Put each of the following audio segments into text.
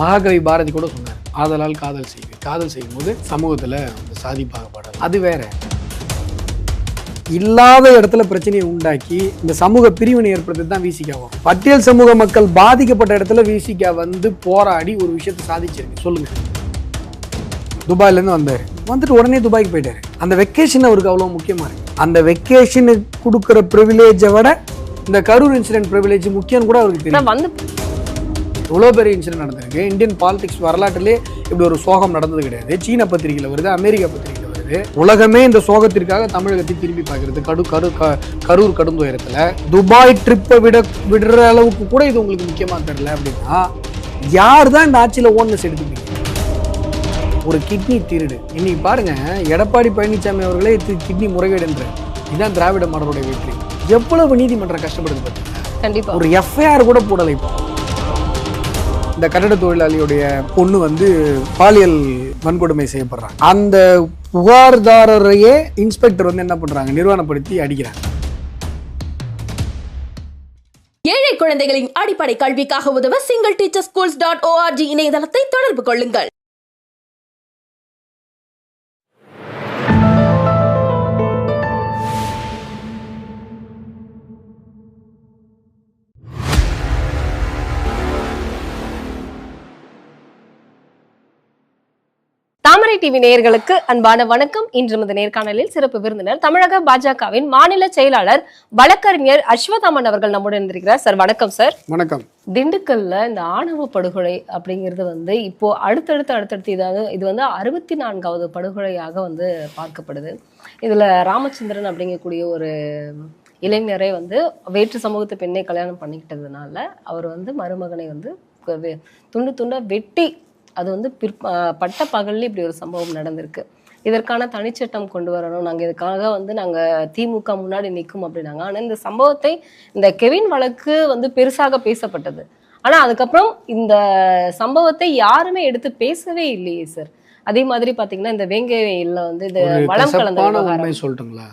மகாகவி பாரதி கூட சொன்னார் ஆதலால் காதல் செய்வீர் காதல் செய்யும்போது சமூகத்துல அந்த சாதி பாகுபாடு அது வேற. இல்லாத இடத்துல பிரச்சனையை உண்டாக்கி இந்த சமூக பிரிவினை ஏற்படுத்தி தான் விசிகா வரும் பட்டியல் சமூக மக்கள் பாதிக்கப்பட்ட இடத்துல விசிகா வந்து போராடி ஒரு விஷயத்தை சாதிச்சிருக்கு. சொல்லுங்க. துபாயிலேருந்து வந்தார். வந்துட்டு உடனே துபாய்க்கு போயிட்டாரு. அந்த வெக்கேஷன் அவருக்கு அவ்வளோ முக்கியமாக இருக்கு. அந்த வெக்கேஷனுக்கு கொடுக்குற ப்ரிவிலேஜை விட இந்த கரூர் இன்சிடென்ட் ப்ரிவிலேஜ் முக்கியம்னு கூட அவருக்கு தெரியும். வந்து இவ்வளோ பெரிய இன்சிடென்ட் நடந்திருக்கு. இந்தியன் பாலிடிக்ஸ் வரலாற்றிலே இப்படி ஒரு சோகம் நடந்தது கிடையாது. சீன பத்திரிகையில் வருது அமெரிக்கா பத்திரிகையில் வருது. உலகமே இந்த சோகத்திற்காக தமிழகத்தை திரும்பி பார்க்கிறது. கடு கரு க- கரூர் கடும் துயரத்தில் துபாய் ட்ரிப்பை விட விடுற அளவுக்கு கூட இது உங்களுக்கு முக்கியமாக தெரியல அப்படின்னா யார் தான் இந்த ஆட்சியில் ஓன்னஸ் எடுத்துப்பீங்க? ஒரு கிட்னி திருடு. இன்னைக்கு பாருங்க எடப்பாடி பழனிசாமி அவர்களே கிட்னி முறைகேடுன்றார் இதுதான் திராவிட மாடலுடைய வெற்றி. எவ்வளவு நீதிமன்றம் கஷ்டப்படுது பார்த்தீங்களா கண்டிப்பா. ஒரு எஃப்ஐஆர் கூட போடலை இப்போ. இந்த கட்டட தொழிலாளியுடைய பொண்ணு வந்து பாலியல் வன்கொடுமை செய்யப்படுறாங்க. அந்த புகார்தாரரையே இன்ஸ்பெக்டர் வந்து என்ன பண்றாங்க? நிர்வாணப்படுத்தி அடிக்கிறாங்க. ஏழை குழந்தைகளின் அடிப்படை கல்விக்காக உதவ single teacher schools dot ORG இணையதளத்தை தொடர்பு கொள்ளுங்கள். தாமரை டிவி நேயர்களுக்கு அன்பான வணக்கம். இன்று நமது நேர்காணலில் சிறப்பு விருந்தினர் தமிழக பாஜகவின் மாநில செயலாளர் வழக்கறிஞர் அஸ்வதாமன் அவர்கள் நம்முடன் இருந்திருக்கிறார் சார் வணக்கம் சார். வணக்கம். திண்டுக்கல்ல இந்த ஆணவ படுகொலை அப்படிங்கிறது வந்து இப்போ அடுத்தடுத்து அடுத்தடுத்து இதாக இது வந்து அறுபத்தி நான்காவது படுகொலையாக வந்து பார்க்கப்படுது. இதுல ராமச்சந்திரன் அப்படிங்கக்கூடிய ஒரு இளைஞரை வந்து வேற்று சமூகத்து பெண்ணை கல்யாணம் பண்ணிக்கிட்டதுனால அவர் வந்து மருமகனை வந்து துண்டு துண்டா வெட்டி அது வந்து பிற் பட்ட பகல்ல இப்படி ஒரு சம்பவம் நடந்திருக்கு. இதற்கான தனிச்சட்டம் கொண்டு வரணும். நாங்க இதுக்காக வந்து நாங்க திமுக முன்னாடி நிற்கும் அப்படின்னாங்க. ஆனா இந்த சம்பவத்தை இந்த கெவின் வழக்கு வந்து பெருசாக பேசப்பட்டது. ஆனா அதுக்கப்புறம் இந்த சம்பவத்தை யாருமே எடுத்து பேசவே இல்லையே சார். அதே மாதிரி பாத்தீங்கன்னா இந்த வேங்கையில வந்து இந்த வளம் கலந்த உண்மை சொல்லட்டுங்களா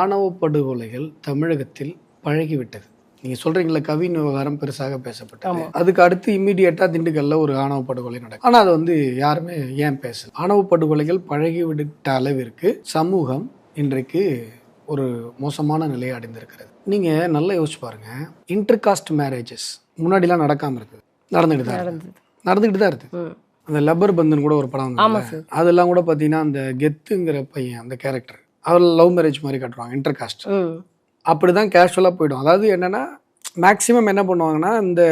ஆணவ படுகொலைகள் தமிழகத்தில் பழகிவிட்டது. நீங்க சொல்றீங்களா கவின் விவகாரம் பெருசாக பேசப்பட்டது. அதுக்கு அடுத்து இம்மிடியட்டா திண்டுக்கல்ல ஒரு ஆணவ படுகொலை நடக்கும் ஆனா அது வந்து யாருமே ஏன் பேசல? ஆணவ படுகொலைகள் பழகிவிட்ட அளவிற்கு சமூகம் இன்றைக்கு ஒரு மோசமான நிலையை அடைந்திருக்கிறது. நீங்க நல்லா யோசிச்சு பாருங்க. இன்டர் காஸ்ட் மேரேஜஸ் முன்னாடிலாம் நடக்காம இருக்குது. நடந்துகிட்டு தான் நடந்துகிட்டு தான் இருக்கு. ம். அந்த லப்பர் பந்தன் கூட ஒரு படம் சார். அதெல்லாம் கூட பார்த்தீங்கன்னா அந்த கெத்துங்கிற பையன் அந்த கேரக்டர் அவர் லவ் மேரேஜ் மாதிரி கட்டுவாங்க இன்டர் காஸ்ட் ம். அப்படி தான் கேஷுவலாக போயிடும். அதாவது என்னென்னா மேக்ஸிமம் என்ன பண்ணுவாங்கன்னா இந்த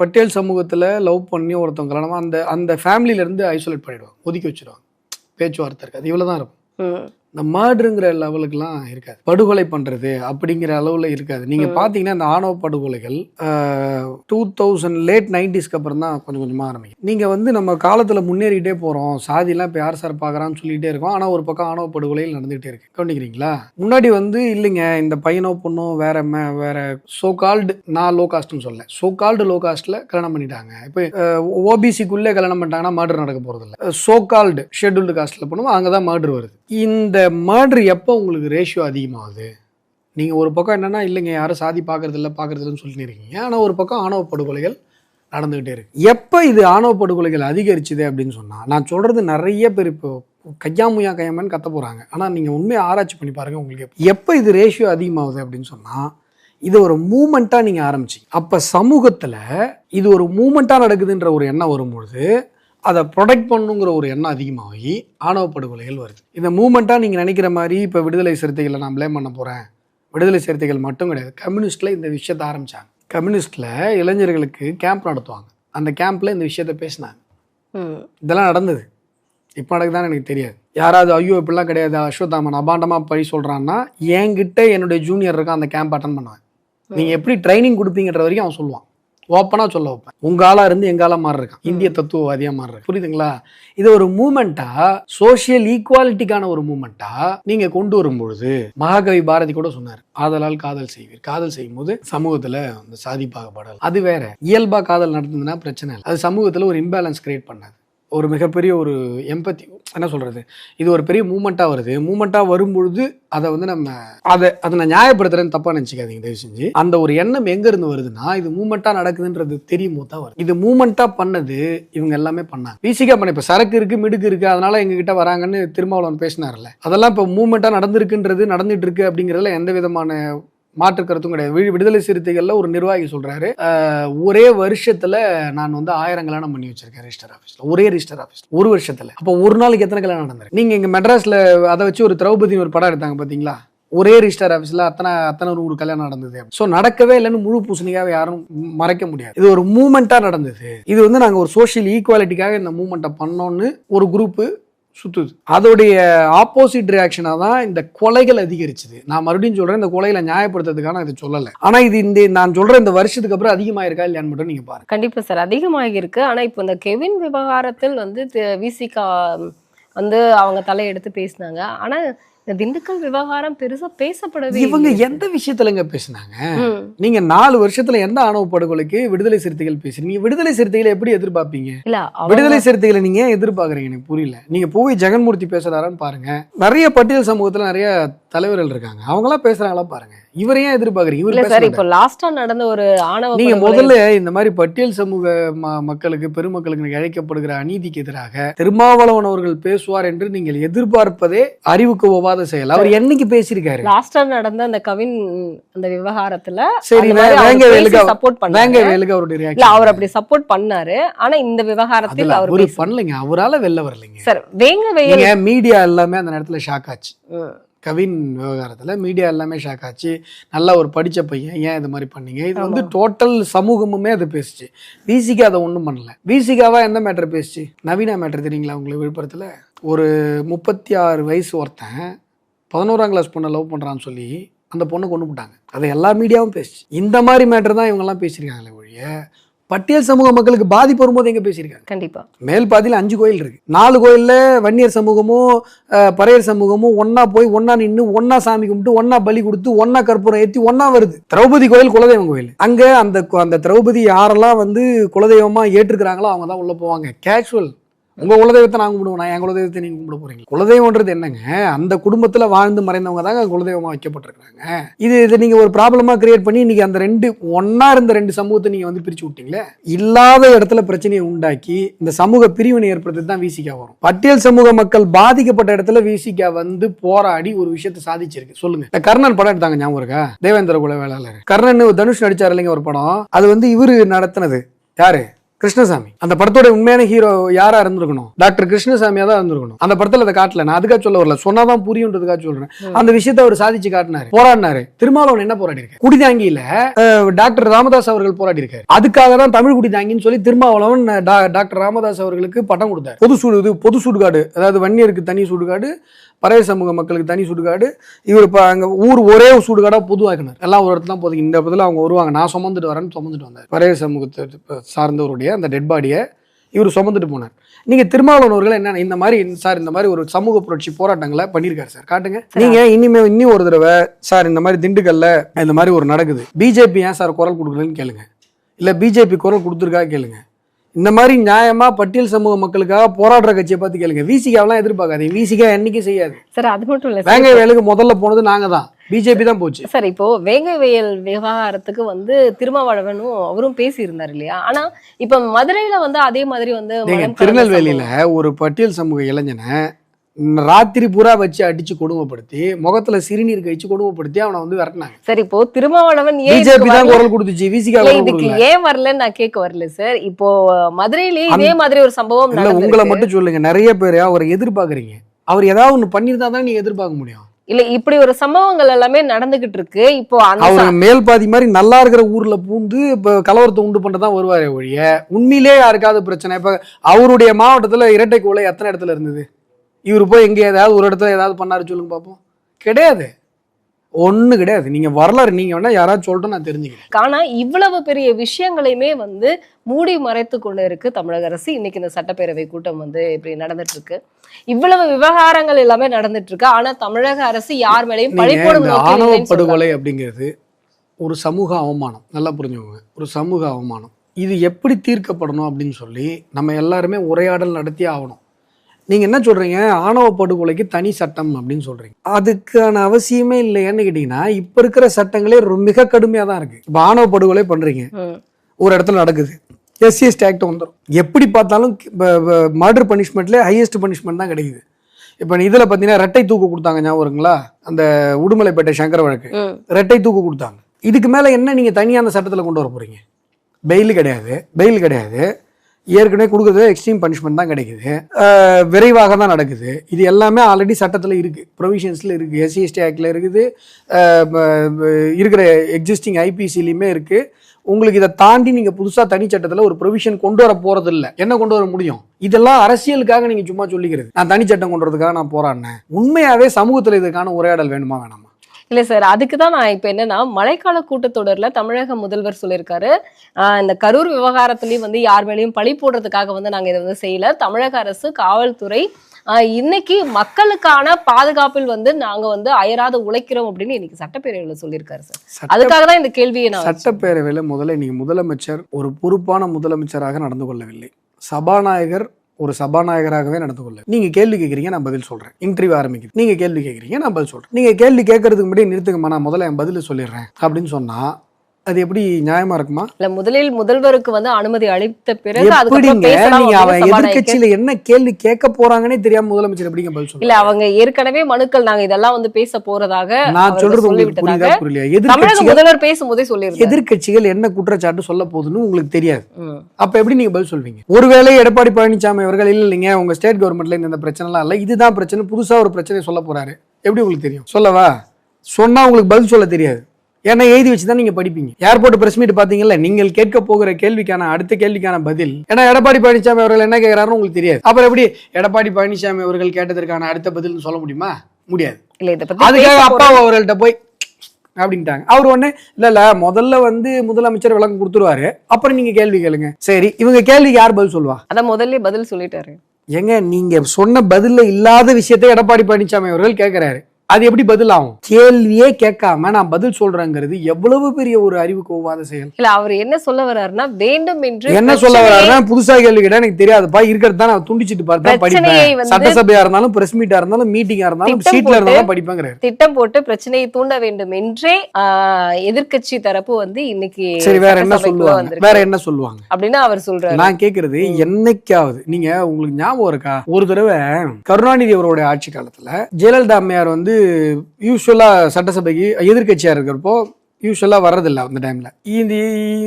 பட்டியல் சமூகத்தில் லவ் பண்ணி ஒருத்தவங்க கல்யாணமாக அந்த அந்த ஃபேமிலியிலேருந்து ஐசோலேட் பண்ணிவிடுவாங்க ஒதுக்கி வச்சுருவாங்க. பேச்சுவார்த்தை இருக்காது. இவ்வளோ தான் இருக்கும் இந்த மர்டருங்கிற லெவலுக்குலாம் இருக்காது. படுகொலை பண்ணுறது அப்படிங்கிற அளவில் இருக்காது. நீங்கள் பார்த்தீங்கன்னா இந்த ஆணவ படுகொலைகள் டூ தௌசண்ட் லேட் நைன்டிஸ்க்கு அப்புறம் தான் கொஞ்சம் கொஞ்சமாக ஆரம்பிக்கும். நீங்கள் வந்து நம்ம காலத்தில் முன்னேறிட்டே போகிறோம் சாதிலாம் இப்போ யார் சார் பார்க்குறான்னு சொல்லிகிட்டே இருக்கோம். ஆனால் ஒரு பக்கம் ஆணவ படுகொலைகள் நடந்துகிட்டே இருக்கு. கவனிக்கிறீங்களா? முன்னாடி வந்து இல்லைங்க இந்த பையனோ பொண்ணோ வேற மே வேற சோ கால்டு நான் லோ காஸ்ட்னு சொல்ல சோ கால்டு லோ காஸ்ட்டில் கல்யாணம் பண்ணிட்டாங்க. இப்போ ஓபிசிக்குள்ளே கல்யாணம் பண்ணிட்டாங்கன்னா மர்டர் நடக்க போகிறது இல்லை சோ கால்டு ஷெட்யூல்டு காஸ்ட்டில் பண்ணுவோம். அங்கே தான் மர்டர் வருது. இந்த மர்டர் எப்போ உங்களுக்கு ரேஷியோ அதிகமாகுது? நீங்கள் ஒரு பக்கம் என்னென்னா இல்லைங்க யாரும் சாதி பார்க்குறதில்ல இல்லை பார்க்கறது சொல்லிட்டு இருக்கீங்க. ஆனால் ஒரு பக்கம் ஆணவ படுகொலைகள் நடந்துக்கிட்டே இருக்குது எப்போ இது ஆணவ படுகொலைகள் அதிகரிச்சுது அப்படின்னு சொன்னால் நான் சொல்கிறது நிறைய பேர் இப்போ கையாமுயா கையாமன்னு கத்த போகிறாங்க ஆனால் நீங்கள் உண்மையை ஆராய்ச்சி பண்ணி பாருங்கள் உங்களுக்கு எப்போ இது ரேஷியோ அதிகமாகுது அப்படின்னு சொன்னால் இது ஒரு மூமெண்ட்டாக நீங்கள் ஆரம்பிச்சிங்க அப்போ சமூகத்தில் இது ஒரு மூமெண்ட்டாக நடக்குதுன்ற ஒரு எண்ணம் வரும்பொழுது அதை ப்ரொடெக்ட் பண்ணுங்கிற ஒரு எண்ணம் அதிகமாகி ஆணவ படுகொலைகள் வருது. இந்த மூமெண்ட்டாக நீங்கள் நினைக்கிற மாதிரி இப்போ விடுதலை சிறுத்தைகளை நான் ப்ளேம் பண்ண போகிறேன் விடுதலை சிறுத்தைகள் மட்டும் கிடையாது. கம்யூனிஸ்ட்டில் இந்த விஷயத்தை ஆரம்பித்தாங்க கம்யூனிஸ்ட்டில் இளைஞர்களுக்கு கேம்ப் நடத்துவாங்க. அந்த கேம்ப்பில் இந்த விஷயத்தை பேசினாங்க. இதெல்லாம் நடந்தது. இப்போ நடக்குதான்னு எனக்கு தெரியாது. யாராவது ஐயோ இப்படிலாம் கிடையாது அஸ்வத்தாமன் அபாண்டமாக பழி சொல்கிறான்னா என்கிட்ட என்னுடைய ஜூனியர் இருக்கான் அந்த கேம்ப் அட்டன் பண்ணுவேன். நீங்கள் எப்படி ட்ரைனிங் கொடுப்பீங்கன்ற வரைக்கும் அவன் சொல்லுவான். ஓப்பனாக சொல்ல வைப்பேன். உங்க ஆளா இருந்து எங்க ஆளா மாறி இருக்கான் இந்திய தத்துவவாதியாக மாறுறேன் புரியுதுங்களா? இது ஒரு மூமெண்ட்டா சோஷியல் ஈக்குவாலிட்டிக்கான ஒரு மூமெண்ட்டா நீங்க கொண்டு வரும்பொழுது மகாகவி பாரதி கூட சொன்னார் ஆதலால் காதல் செய்வீர். காதல் செய்யும்போது சமூகத்துல அந்த சாதி பாகுபாடல் அது வேற. இயல்பா காதல் நடந்ததுன்னா பிரச்சனை இல்லை. அது சமூகத்துல ஒரு இம்பேலன்ஸ் கிரியேட் பண்ணாது. ஒரு மிகப்பெரிய ஒரு எம்பத்தி என்ன சொல்கிறது இது ஒரு பெரிய மூமெண்ட்டாக வருது. மூமெண்ட்டாக வரும்பொழுது அதை வந்து நம்ம அதை அதை நான் நியாயப்படுத்துறேன்னு தப்பாக நினச்சிக்காதீங்க தயவு செஞ்சு. அந்த ஒரு எண்ணம் எங்கேருந்து வருதுன்னா இது மூமெண்ட்டாக நடக்குதுன்றது தெரியும் போது தான் வரும் இது மூமெண்ட்டாக பண்ணது இவங்க எல்லாமே பண்ணாங்க. பிசிக்கா பண்ண இப்போ சரக்கு இருக்குது மிடுக்கு இருக்குது அதனால் எங்ககிட்ட வராங்கன்னு திருமாவளவன் பேசினார்ல. அதெல்லாம் இப்போ மூமெண்ட்டாக நடந்திருக்குன்றது நடந்துட்டு இருக்கு அப்படிங்கிறதுல எந்த விதமான மாற்று கருத்தும் கிடையாது. விடுதலை சிறுத்தைகளில் ஒரு நிர்வாகி சொல்கிறாரு ஒரே வருஷத்தில் நான் வந்து ஆயிரம் கல்யாணம் பண்ணி வச்சிருக்கேன் ரிஜிஸ்டர் ஆஃபீஸில் ஒரே ரிஜிஸ்டர் ஆஃபீஸ் ஒரு வருஷத்தில். அப்போ ஒரு நாளைக்கு எத்தனை கல்யாணம் நடந்திருக்கு? நீங்கள் இங்கே மெட்ராஸில் அதை வச்சு ஒரு திரௌபதி ஒரு படம் எடுத்தாங்க பார்த்தீங்களா ஒரே ரிஜிஸ்டர் ஆஃபீஸில் அத்தனை அத்தனை நூறு கல்யாணம் நடந்தது ஸோ நடக்கவே இல்லைன்னு முழு பூசணிக்காக யாரும் மறைக்க முடியாது. இது ஒரு மூமெண்ட்டாக நடந்தது. இது வந்து நாங்கள் ஒரு சோஷியல் ஈக்குவாலிட்டிக்காக இந்த மூமெண்ட்டை பண்ணோன்னு ஒரு குரூப்பு சுற்றுது அதோடைய ஆப்போசிட் ரியாக்ஷனாக தான் இந்த கொலைகள் அதிகரிச்சுது. நான் மறுபடியும் சொல்கிறேன் இந்த கொலைகளை நியாயப்படுத்துறதுக்கான இது இதை சொல்லலை. ஆனால் இது இந்த நான் சொல்கிறேன் இந்த வருஷத்துக்கு அப்புறம் அதிகமாயிருக்கா இல்லையான்னு மட்டும் நீங்கள் பாருங்க. கண்டிப்பாக சார் அதிகமாகியிருக்கு. ஆனால் இப்போ இந்த கெவின் விவகாரத்தில் வந்து விசிகா வந்து அவங்க தலையெடுத்து பேசினாங்க. ஆனால் இந்த திண்டுக்கல் விவகாரம் பெருசா பேசப்படவே இவங்க. எந்த விஷயத்துலங்க பேசுனாங்க. நீங்க நாலு வருஷத்துல எந்த ஆணவ படுகொலைக்கு விடுதலை சிறுத்தைகள் பேசுறீங்க? விடுதலை சிறுத்தைகளை எப்படி எதிர்பார்ப்பீங்க? இல்ல விடுதலை சிறுத்தைகளை நீங்க எதிர்பார்க்கறீங்க? எனக்கு புரியல. நீங்க போய் ஜெகன்மூர்த்தி பேசுறாரான்னு பாருங்க. நிறைய பட்டியல் சமூகத்துல நிறைய தலைவர்கள் இருக்காங்க. அவங்களாம் பேசுறாங்களா பாருங்க. இவரை ஏன் எதிர்பார்க்கறீங்க? இவர் சார் இப்போ லாஸ்டா நடந்த ஒரு ஆணவ நீங்க முதல்ல இந்த மாதிரி பட்டியல் சமூக மக்களுக்கு பெருமக்களுக்கு இழைக்கப்படுகிற அநீதிக்கு எதிராக திருமாவளவன் அவர்கள் பேசுவார் என்று நீங்கள் எதிர்பார்ப்பதே அறிவுக்கு ஒவ்வாத செயல் அவர் என்னைக்கு பேசியிருக்காரு? லாஸ்டா நடந்த அந்த கவின் அந்த விவகாரத்துல சரி பண்ணாரு. வேலுக்கு அவருடைய இல்ல. அவர் அப்படி சப்போர்ட் பண்ணாரு. ஆனா இந்த விவகாரத்தில் அவர் பேச- பண்ணலைங்க. அவரால வெளில வரலைங்க. சார் வேங்க மீடியா எல்லாமே அந்த நேரத்துல ஷாக் ஆச்சு. கவின் விவகாரத்துல மீடியா எல்லாமே ஷாக் ஆச்சு. நல்லா ஒரு படிச்ச பையன். ஏன் இது மாதிரி பண்ணீங்க? இது வந்து டோட்டல் சமூகமுமே அது பேசுச்சு. விசிகா அதை ஒன்றும் பண்ணல. விசிகாவா எந்த மேட்டர் பேசுச்சு? நவீனா மேட்டர் தெரியுங்களா உங்களுக்கு விழுப்புரத்துல? ஒரு முப்பத்தி ஆறு வயசு ஒருத்தன் பதினோராம் கிளாஸ் பொண்ணை லவ் பண்றான்னு சொல்லி அந்த பொண்ணை கொண்டு போட்டாங்க. அதை எல்லா மீடியாவும் பேசுச்சு. இந்த மாதிரி மேட்டர் தான் இவங்கெல்லாம் பேசியிருக்காங்களே ஒழிய பட்டியல் சமூக மக்களுக்கு பாதிப்பு வரும்போது எங்க பேசியிருக்காங்க? கண்டிப்பா. மேல் பாதியில் அஞ்சு கோயில் இருக்கு. நாலு கோயில்ல வன்னியர் சமூகமும் பறையர் சமூகமும் ஒண்ணா போய் ஒண்ணா நின்று ஒண்ணா சாமி கும்பிட்டு ஒண்ணா பலி கொடுத்து ஒண்ணா கற்பூரம் ஏத்தி ஒண்ணா வருது. திரௌபதி கோயில் குலதெய்வம் கோயில். அங்க அந்த அந்த திரௌபதி யாரெல்லாம் வந்து குலதெய்வமா ஏற்றுக்கிறாங்களோ அவங்க தான் உள்ள போவாங்க. கேஷுவல் உங்கள் குலதெய்வத்தை நான் கும்பிடுவோம். நான் என் குலதெய்வத்தை நீங்கள் கும்பிட போகிறீங்க குலதெய்வன்றது என்னங்க? அந்த குடும்பத்தில் வாழ்ந்து மறைந்தவங்க தாங்க குலதெய்வமாக வைக்கப்பட்டிருக்கிறாங்க. இது இதை நீங்கள் ஒரு ப்ராப்ளமா கிரியேட் பண்ணி இன்னைக்கு அந்த ரெண்டு ஒன்றா இருந்த ரெண்டு சமூகத்தை நீங்கள் வந்து பிரிச்சு விட்டீங்களே? இல்லாத இடத்துல பிரச்சனையை உண்டாக்கி இந்த சமூக பிரிவினை ஏற்படுத்தி தான் விசிகா வரும். பட்டியல் சமூக மக்கள் பாதிக்கப்பட்ட இடத்துல விசிகா வந்து போராடி ஒரு விஷயத்தை சாதிச்சிருக்கு. சொல்லுங்க. இந்த கர்ணன் படம் எடுத்தாங்க ஞாபகம் இருக்கா? தேவேந்திர குல வேளாளர். கர்ணன் தனுஷ் நடிச்சார் இல்லைங்க ஒரு படம். அது வந்து இவரு நடத்தினது. யாரு? கிருஷ்ணசாமி. அந்த படத்தோட உண்மையான ஹீரோ யாரா இருந்திருக்கணும்? டாக்டர் கிருஷ்ணசாமியா தான் இருந்திருக்கணும். அந்த படத்துல அதை காட்டல. நான் அதுக்காக சொல்ல வரல. சொன்னாதான் புரியுன்றதுக்காக சொல்றேன். அந்த விஷயத்தை அவர் சாதிச்சு காட்டினாரு. போராடினாரு. திருமாவளவன் என்ன போராடி இருக்காரு குடிதாங்கியில டாக்டர் ராமதாஸ் அவர்கள் போராடி இருக்காரு அதுக்காக தான் தமிழ் குடிதாங்கின்னு சொல்லி திருமாவளவன் டாக்டர் ராமதாஸ் அவர்களுக்கு பட்டம் கொடுத்தாரு. பொது சுடு பொது சுடுகாடு அதாவது வன்னியருக்கு தனி சுடுகாடு பறைய சமூக மக்களுக்கு தனி சுடுகாடு. இவர் இப்போ அங்கே ஊர் ஒரே சுடுகாடாக பொதுவாக்கினார். எல்லாம் ஒரு இடத்துல தான் போதும் இந்த இடத்துல அவங்க வருவாங்க. நான் சுமந்துட்டு வரேன்னு சுமந்துட்டு வந்தார். பறைய சமூகத்தை சார்ந்தவருடைய அந்த டெட் பாடியை இவர் சுமந்துட்டு போனார். நீங்கள் திருமாவளவன் அவர்கள் என்ன இந்த மாதிரி சார் இந்த மாதிரி ஒரு சமூக புரட்சி போராட்டங்களை பண்ணியிருக்காரு சார். காட்டுங்க. நீங்கள் இனிமே இன்னும் ஒரு தடவை சார் இந்த மாதிரி திண்டுக்கல்ல இந்த மாதிரி ஒரு நடக்குது. பிஜேபி ஏன் சார் குரல் கொடுக்குறதுன்னு கேளுங்க. இல்லை பிஜேபி குரல் கொடுத்துருக்கா கேளுங்க. இந்த மாதிரி நியாயமா பட்டியல் சமூக மக்களுக்காக போராடுற கட்சியை பார்த்து கேளுங்க. விசிகாவெல்லாம் எதிர்பார்க்காதீங்க. விசிகா என்னைக்கும் செய்யாது. சார் அது மட்டும் இல்ல வேங்க சார் வேலுக்கு முதல்ல போனது நாங்க தான். பிஜேபி தான் போச்சு. சார் இப்போ வேங்கை வயல் விவகாரத்துக்கு வந்து திருமாவளவனும் அவரும் பேசியிருந்தார் இல்லையா? ஆனா இப்ப மதுரையில வந்து அதே மாதிரி வந்து திருநெல்வேலியில ஒரு பட்டியல் சமூக இளைஞனை ராத்திரி பூரா வச்சு அடிச்சு கொடுமைப்படுத்தி முகத்துல சிறுநீர் கழிச்சு கொடுமைப்படுத்தி அவனை வந்து விரட்டினாங்க. சரி இப்போ திருமாவளவன் பிஜேபி தான்? குரல் கொடுத்துச்சு விசிகா இதுக்கு ஏன் வரலன்னு நான் கேட்க வரல சார். இப்போ மதுரையிலேயே இதே மாதிரி ஒரு சம்பவம் இல்ல உங்களை மட்டும் சொல்லுங்க. நிறைய பேர் அவரை எதிர்பார்க்கறீங்க. அவர் ஏதாவது ஒண்ணு பண்ணியிருந்தா தான் நீங்க எதிர்பார்க்க முடியும். இல்ல இப்படி ஒரு சம்பவங்கள் எல்லாமே நடந்துகிட்டு இருக்கு. இப்போ அவர் மேல் பாதி மாதிரி நல்லா இருக்கிற ஊர்ல பூந்து இப்ப கலவரத்தை உண்டு பண்ணதான் வருவாரே ஒழிய உண்மையிலே யாருக்காவது பிரச்சனை? இப்ப அவருடைய மாவட்டத்துல இரட்டை கொலை எத்தனை இடத்துல இருந்தது? இவர் போய் எங்க ஏதாவது ஒரு இடத்துல ஏதாவது பண்ணாரு சொல்லுங்க பார்ப்போம் கிடையாது. ஒண்ணு கிடையாது. நீங்க வரலாறு நீங்க வேணா யாராவது சொல்லிட்டு நான் தெரிஞ்சுக்கிறேன். ஆனா இவ்வளவு பெரிய விஷயங்களையுமே வந்து மூடி மறைத்து கொண்டு இருக்கு தமிழக அரசு. இன்னைக்கு இந்த சட்டப்பேரவை கூட்டம் வந்து இப்படி நடந்துட்டு இருக்கு. இவ்வளவு விவகாரங்கள் எல்லாமே நடந்துட்டு இருக்கு. ஆனா தமிழக அரசு யார் மேலேயும் பழி நீங்க போடும் இந்த நோக்கில் ஆணவ. படுகொலை அப்படிங்கிறது ஒரு சமூக அவமானம். நல்லா புரிஞ்சுக்கோங்க. ஒரு சமூக அவமானம். இது எப்படி தீர்க்கப்படணும் அப்படின்னு சொல்லி நம்ம எல்லாருமே உரையாடல் நடத்தி ஆகணும். நீங்க என்ன சொல்றீங்க? ஆணவ படுகொலைக்கு தனி சட்டம் அப்படின்னு சொல்றீங்க. அதுக்கான அவசியமே இல்லையான்னு கேட்டீங்கன்னா இப்ப இருக்கிற சட்டங்களே மிக கடுமையா தான் இருக்கு. இப்ப ஆணவ படுகொலை பண்றீங்க. ம். ஒரு இடத்துல நடக்குது. எஸ்சிஎஸ்டி ஆக்ட் வந்துடும் எப்படி பார்த்தாலும் மர்டர் பனிஷ்மெண்ட்ல ஹையஸ்ட் பனிஷ்மெண்ட் தான் கிடைக்குது. இப்போ இதில் பார்த்தீங்கன்னா ரெட்டை தூக்கு கொடுத்தாங்க ஞாபகம் இருக்குங்களா? அந்த உடுமலைப்பேட்டை சங்கர வழக்கு. ரெட்டை தூக்கு கொடுத்தாங்க. இதுக்கு மேலே என்ன நீங்கள் தனியாக அந்த சட்டத்தில் கொண்டு வர போகிறீங்க பெயில் கிடையாது. பெயில் கிடையாது. ஏற்கனவே கொடுக்குறது எக்ஸ்ட்ரீம் பனிஷ்மெண்ட் தான் கிடைக்குது. விரைவாக தான் நடக்குது. இது எல்லாமே ஆல்ரெடி சட்டத்தில் இருக்குது ப்ரொவிஷன்ஸில் இருக்குது எஸ்சி எஸ்டி ஆக்டில் இருக்குது. இருக்கிற எக்ஸிஸ்டிங் ஐபிசிலையுமே இருக்குது உங்களுக்கு இதை தாண்டி நீங்கள் புதுசாக தனி சட்டத்தில் ஒரு ப்ரொவிஷன் கொண்டு வர போகிறது இல்லை என்ன கொண்டு வர முடியும்? இதெல்லாம் அரசியலுக்காக நீங்கள் சும்மா சொல்லிக்கிறது. நான் தனி சட்டம் கொண்டு வரதுக்காக நான் போராடினேன். உண்மையாகவே சமூகத்தில் இதுக்கான உரையாடல் வேணுமா வேணாமா? இல்ல சார் அதுக்கு தான் நான் இப்ப என்னன்னா மழைக்கால கூட்டத்தொடர்ல தமிழக முதல்வர் சொல்லியிருக்காரு. இந்த கரூர் விவகாரத்திலயும் வந்து யார் மேலேயும் பழி போடுறதுக்காக வந்து நாங்க இதை வந்து செய்யல. தமிழக அரசு காவல்துறை இன்னைக்கு மக்களுக்கான பாதுகாப்பில் வந்து நாங்க வந்து அயராத உழைக்கிறோம் அப்படின்னு இன்னைக்கு சட்டப்பேரவையில சொல்லியிருக்காரு சார். அதுக்காக தான் இந்த கேள்வியை நான். சட்டப்பேரவையில் முதல்ல இன்னைக்கு முதலமைச்சர் ஒரு பொறுப்பான முதலமைச்சராக நடந்து கொள்ளவில்லை. சபாநாயகர் ஒரு சபாநாயகராகவே நடந்து கொள்ள நீங்க கேள்வி கேட்குறீங்க நான் பதில் சொல்றேன். இன்டர்வியூ ஆரம்பிக்குது. நீங்க கேள்வி கேட்குறீங்க நான் பதில் சொல்றேன். நீங்க கேள்வி கேட்கறதுக்கு முன்னாடி நிறுத்துங்கம்மா நான் முதல்ல என் பதில் சொல்லிடுறேன் அப்படின்னு சொன்னா அது எப்படி நியாயமா இருக்குமா? இல்ல முதலில் முதல்வருக்கு வந்து அனுமதி அளித்த பிறகு நீங்க சபாநாயகர் எதிர்க்கட்சியில என்ன கேள்வி கேட்க போறாங்கன்னே தெரியாம முதலமைச்சர் எப்படிங்க பதில் இல்ல அவங்க ஏற்கனவே மனுக்கள் நாங்க இதெல்லாம் வந்து பேச போறதாக நான் சொல்றது உங்களுக்கு புரியுதா புரியலையா? முதல்வர் பேசும்போதே சொல்லியிருந்தாரு. எதிர்க்கட்சிகள் என்ன குற்றச்சாட்டு சொல்ல போகுதுன்னு உங்களுக்கு தெரியாது. அப்ப எப்படி நீங்க பதில் சொல்வீங்க? ஒருவேளை எடப்பாடி பழனிசாமி அவர்கள் இல்ல இல்லைங்க உங்க ஸ்டேட் கவர்மெண்ட்ல இந்த பிரச்சனைலாம் இல்ல இதுதான் பிரச்சனை புதுசா ஒரு பிரச்சனை சொல்ல போறாரு. எப்படி உங்களுக்கு தெரியும்? சொல்லவா? சொன்னா உங்களுக்கு பதில் சொல்ல தெரியாது. ஏன்னா எழுதி வச்சு தான் நீங்க படிப்பீங்க. ஏர்போர்ட் பிரஸ் மீட் பாத்தீங்கல்ல நீங்கள் கேட்க போகிற கேள்விக்கான அடுத்த கேள்விக்கான பதில். ஏன்னா எடப்பாடி பழனிசாமி அவர்கள் என்ன கேட்கறாருன்னு உங்களுக்கு தெரியாது. அப்புறம் எப்படி எடப்பாடி பழனிசாமி அவர்கள் கேட்டதற்கான அடுத்த பதில் சொல்ல முடியுமா? முடியாது. அதுக்காக அப்பா அவர்கள்ட்ட போய் அப்படின்ட்டாங்க. அவர் உடனே இல்ல இல்ல முதல்ல வந்து முதலமைச்சர் விளக்கம் கொடுத்துருவாரு. அப்புறம் நீங்க கேள்வி கேளுங்க. சரி இவங்க கேள்விக்கு யார் பதில் சொல்லுவா? அதான் முதல்ல பதில் சொல்லிட்டாரு. ஏங்க நீங்க சொன்ன பதில்ல இல்லாத விஷயத்தை எடப்பாடி பழனிசாமி அவர்கள் கேட்கிறாரு. அது எப்படி பதில் ஆகும் கேள்வியே கேட்காம நான் பதில் சொல்றேங்கிறது எவ்வளவு பெரிய ஒரு அறிவுக்கு ஒவ்வாத செயல். இல்ல அவர் என்ன சொல்ல வர்றாருன்னா வேண்டும் என்று என்ன சொல்ல வர்றாருன்னா புதுசா கேள்வி கேட்டா எனக்கு தெரியாதுப்பா. இருக்கிறது தான் நான் துண்டிச்சிட்டு பார்த்தா பிரச்சனையை படிப்பேன் சட்டசபையா இருந்தாலும் பிரஸ் மீட்டா இருந்தாலும் மீட்டிங்கா இருந்தாலும் சீட்ல இருந்தாலும் படிப்பேங்கிறாரு. திட்டம் போட்டு பிரச்சனையை தூண்ட வேண்டும் என்றே ஆஹ், எதிர்க்கட்சி தரப்பு வந்து இன்னைக்கு சரி வேற என்ன சொல்லுவாங்க. வேற என்ன சொல்லுவாங்க? அப்படின்னு அவர் சொல்றாரு. நான் கேக்குறது என்னைக்காவது நீங்க உங்களுக்கு ஞாபகம் இருக்கா? ஒரு தடவை கருணாநிதி அவருடைய ஆட்சி காலத்துல ஜெயலலிதா அம்மையார் வந்து யூஸ்வலாக சட்டசபைக்கு எதிர்கட்சியாக இருக்கிறப்போ யூஸ்வலாக வர்றதில்ல அந்த டைமில் இந்த